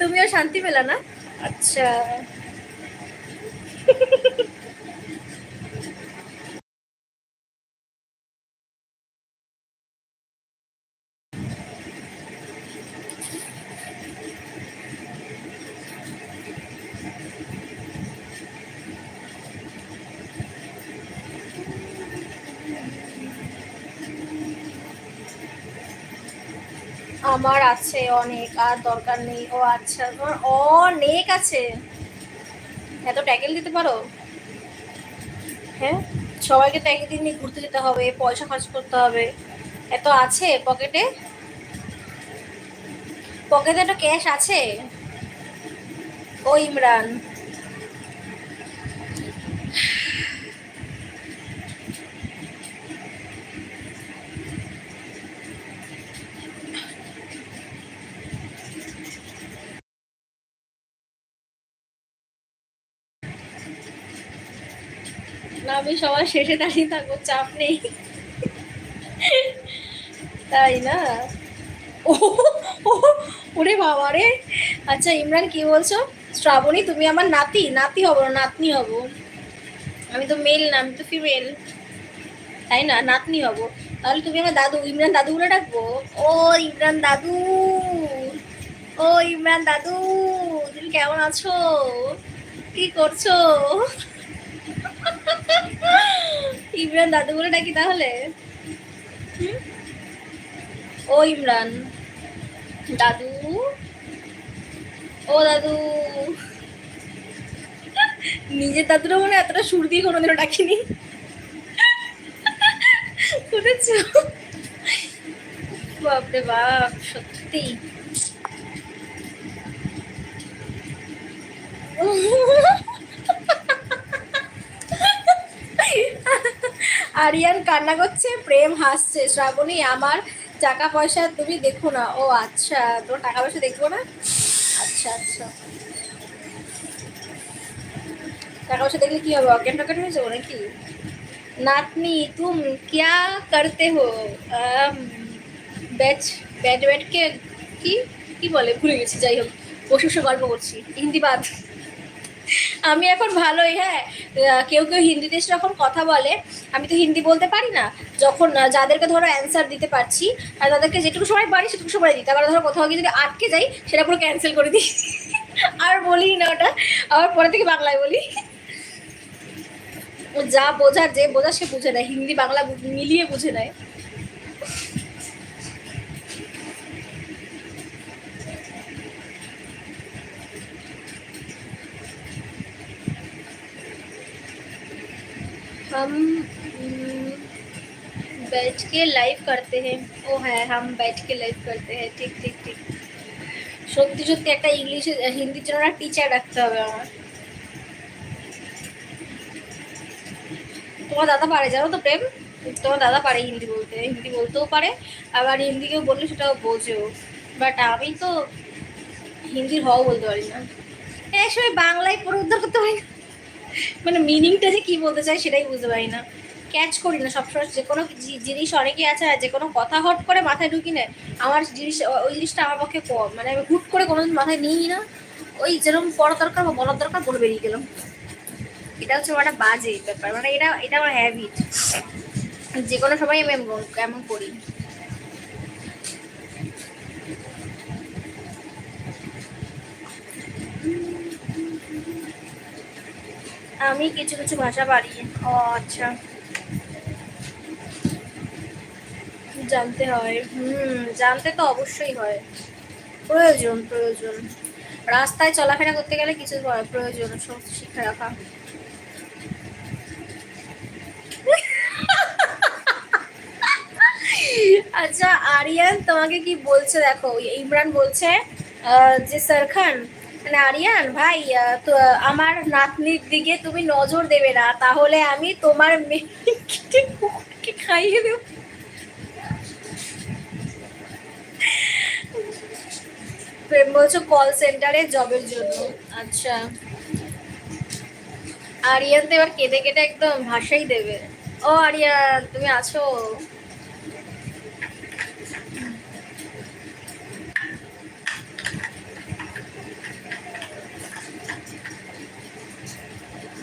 তুমিও শান্তি পেলা না? আচ্ছা। আমার আছে অনেক, আর দরকার নেই। ও আচ্ছা তোমার অনেক আছে। এত ট্যাকেল দিতে পারো? হ্যাঁ? সবাইকে তো একদিন নিয়ে ঘুরতে যেতে হবে, পয়সা খরচ করতে হবে। এত আছে পকেটে? পকেটে একটা ক্যাশ আছে। ও ইমরান। না, আমি সবার শেষে দাঁড়িয়ে থাকব, চাপ নেই। তাই না? ও ওরে বাবা রে। আচ্ছা ইমরান, কি বলছো? শ্রাবণী, তুমি আমার নাতি? নাতি হব না নাতনি হব। আমি তো মেল না, আমি তো ফিমেল তাই না? নাতনি হব। তাহলে তুমি আমার দাদু, ইমরান দাদু বলে ডাকবো? ও, ইমরান দাদু। ও, ইমরান দাদু, তুমি কেমন আছো? কি করছ? ইমরান দাদু বলে ডাকি তাহলে? ও ইমরান। দাদু? ও দাদু। নিজের দাদুরা মনে এতটা সুর দিয়ে কোনোদিনও ডাকিনি। শুনেছ? বাপরে বাপ, সত্যি। আরিয়ান কান্না করছে, প্রেম হাসছে। শ্রাবণী, আমার টাকা পয়সা তুমি দেখো না। ও আচ্ছা তোমার টাকা পয়সা দেখব না? আচ্ছা আচ্ছা। টাকা পয়সা দেখলে কি হবে? অজ্ঞান টকেন হয়ে যাব নাকি? নাতনি, তুম ক্যা করতে হো? ব্যাচ ব্যাট ব্যাটকে কি? কি বলে? ভুলে গেছি, যাই হোক। বসে বসে গল্প করছি। হিন্দি বাদ। আমি এখন ভালোই হ্যাঁ। কেউ কেউ হিন্দিতে যখন কথা বলে, আমি তো হিন্দি বলতে পারি না। যখন যাদেরকে ধরো অ্যান্সার দিতে পারছি, আর তাদেরকে যেটুকু সময় পারি, সেটুকু সময় দিই তারপরে ধরো কোথাও গিয়ে যদি আটকে যাই, সেটা পুরো ক্যান্সেল করে দিই। আর বলি না ওটা। আবার পরে থেকে বাংলায় বলি। যা বোঝার, যে বোঝার সে বুঝে নেয়। হিন্দি, বাংলা মিলিয়ে বুঝে নেয়। हम हम्म, बैठ के लाइव करते हैं ओ है हम बैठ के लाइव करते हैं ठीक ठीक ठीक সত্যি সত্যি একটা ইংলিশে হিন্দির জন্য একটা টিচার রাখতে হবে আমার তোমার দাদা পারে জানো তো প্রেম তোমার দাদা পারে হিন্দি বলতে হিন্দি বলতেও পারে আবার হিন্দি কেউ বললে সেটাও বোঝেও বাট আমি তো হিন্দির হও বলতে পারি না এই সময় বাংলায় পড়ে উদ্ধার করতে পারি না মানে মিনিংটা যে কি বলতে চাই সেটাই বুঝতে পারি না। ক্যাচ করি না সবসময়। যে কোনো জিনিস অনেকে আছে, আর যে কোনো কথা হট করে মাথায় ঢুকি না, আমার জিনিস ওই জিনিসটা আমার পক্ষে কম মানে আমি হুট করে কোনোদিন মাথায় নিই না। ওই যেরকম পড়া দরকার বা বলার দরকার, বলে বেরিয়ে গেলাম। এটা হচ্ছে আমার একটা বাজে ব্যাপার। মানে এটা এটা আমার হ্যাবিট যে কোনো সময় আমি এমন করি। আমি কিছু কিছু ভাষা পারি। ও আচ্ছা। জানতে হয়। হুম, জানতে তো অবশ্যই হয়। প্রয়োজন প্রয়োজন। রাস্তায় চলাফেরা করতে গেলে কিছু প্রয়োজন শিক্ষা রাখা। আচ্ছা আরিয়ান, তোমাকে কি বলছে? দেখো, ইমরান বলছে যে সারখান ভাই তো আমার নাতনির দিকে তুমি নজর দেবে না, তাহলে আমি তোমার মেয়েকে খাইয়ে দেবো। প্রেম বলছো কল সেন্টারে জবের জন্য। আচ্ছা। আরিয়ান তো এবার কেটে কেটে একদম ভাষাই দেবে। ও আরিয়ান তুমি আছো?